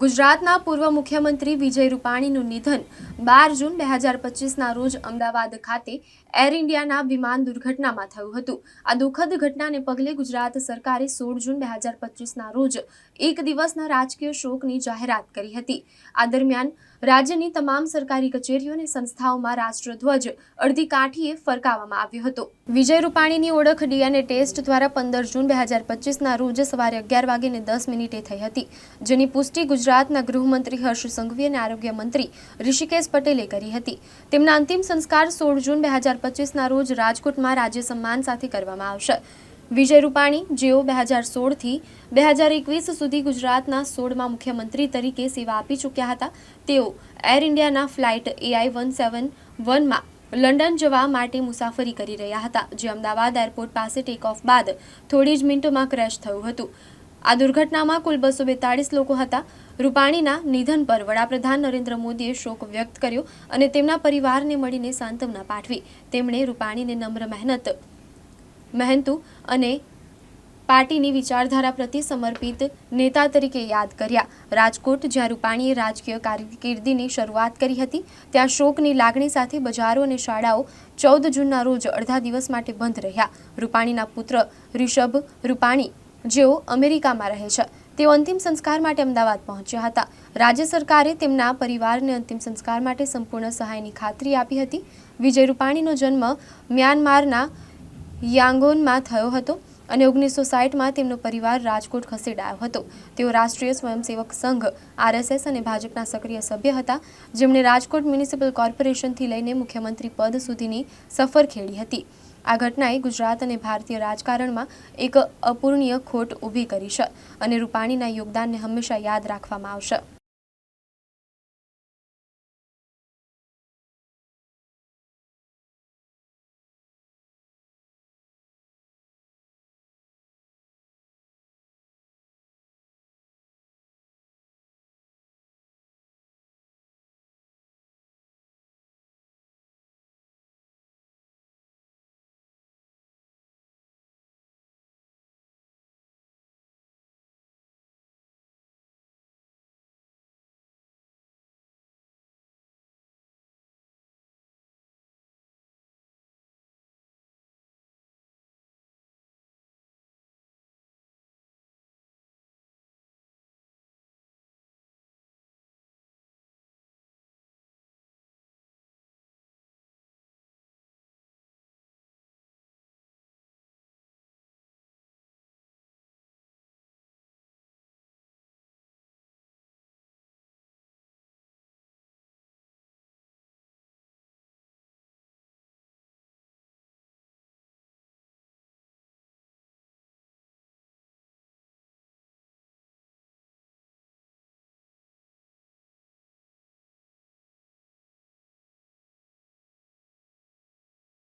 ગુજરાતના પૂર્વ મુખ્યમંત્રી વિજય રૂપાણીનું નિધન બાર જૂન બે હજાર પચીસના રોજ અમદાવાદ ખાતે એર ઇન્ડિયાના વિમાન દુર્ઘટનામાં થયું હતું. આ દુઃખદ ઘટનાને પગલે ગુજરાત સરકારે સોળ જૂન બે હજાર પચીસના રોજ એક દિવસના રાજકીય શોકની જાહેરાત કરી હતી. આ દરમિયાન રાજ્યની તમામ સરકારી કચેરીઓ અને સંસ્થાઓમાં રાષ્ટ્રધ્વજ અડધી કાઠીએ ફરકાવવામાં આવ્યો હતો. વિજય રૂપાણીની ઓળખ ડીએનએ ટેસ્ટ દ્વારા પંદર જૂન બે હજાર પચીસના રોજ સવારે અગિયાર વાગીને દસ મિનિટે થઈ હતી, જેની પુષ્ટિ ગુજરાતના ગૃહમંત્રી હર્ષ સંઘવી અને આરોગ્ય મંત્રી ઋષિકેશ પટેલે કરી હતી. તેમના અંતિમ સંસ્કાર સોળ જૂન બે હજાર પચીસના રોજ રાજકોટમાં રાજ્ય સન્માન સાથે કરવામાં આવશે. વિજય રૂપાણી, જેઓ બે હજાર સોળથી બે હજાર એકવીસ સુધી ગુજરાતના સોળમાં મુખ્યમંત્રી તરીકે સેવા આપી ચૂક્યા હતા, તેઓ એર ઇન્ડિયાના ફ્લાઇટ એઆઈ વન સેવન વનમાં લંડન જવા માટે મુસાફરી કરી રહ્યા હતા, જે અમદાવાદ એરપોર્ટ પાસે ટેક ઓફ બાદ થોડી જ મિનિટોમાં ક્રેશ થયું હતું. આ દુર્ઘટનામાં કુલ બસો બેતાળીસ લોકો હતા. રૂપાણીના નિધન પર વડાપ્રધાન નરેન્દ્ર મોદીએ શોક વ્યક્ત કર્યો અને તેમના પરિવારને મળીને સાંત્વના પાઠવી. તેમણે રૂપાણીને નમ્ર મહેનત, મહેનતુ અને પાર્ટીની વિચારધારા પ્રતિ સમર્પિત નેતા તરીકે યાદ કર્યા. રાજકોટ, જ્યાં રૂપાણીએ રાજકીય કારકિર્દીની શરૂઆત કરી હતી, ત્યાં શોકની લાગણી સાથે બજારો અને શાળાઓ ચૌદ જૂનના રોજ અડધા દિવસ માટે બંધ રહ્યા. રૂપાણીના પુત્ર રિષભ રૂપાણી જેઓ અમેરિકામાં રહે છે. તેઓ અંતિમ સંસ્કાર માટે અમદાવાદ પહોંચ્યા હતા. રાજ્ય સરકારે તેમના પરિવારને અંતિમ સંસ્કાર માટે સંપૂર્ણ સહાયની ખાતરી આપી હતી. વિજય રૂપાણીનો જન્મ મ્યાનમારના યાંગોનમાં થયો હતો અને ઓગણીસો સાઠમાં તેમનો પરિવાર રાજકોટ ખસેડાયો હતો. તેઓ રાષ્ટ્રીય સ્વયંસેવક સંઘ, આરએસએસ અને ભાજપના સક્રિય સભ્ય હતા. જેમણે રાજકોટ મ્યુનિસિપલ કોર્પોરેશનથી લઈને મુખ્યમંત્રી પદ સુધીની સફર ખેડી હતી. આ ઘટનાએ ગુજરાત અને ભારતીય રાજકારણમાં એક અપૂર્ણીય ખોટ ઊભી કરી છે અને રૂપાણીના યોગદાનને હંમેશા યાદ રાખવામાં આવશે.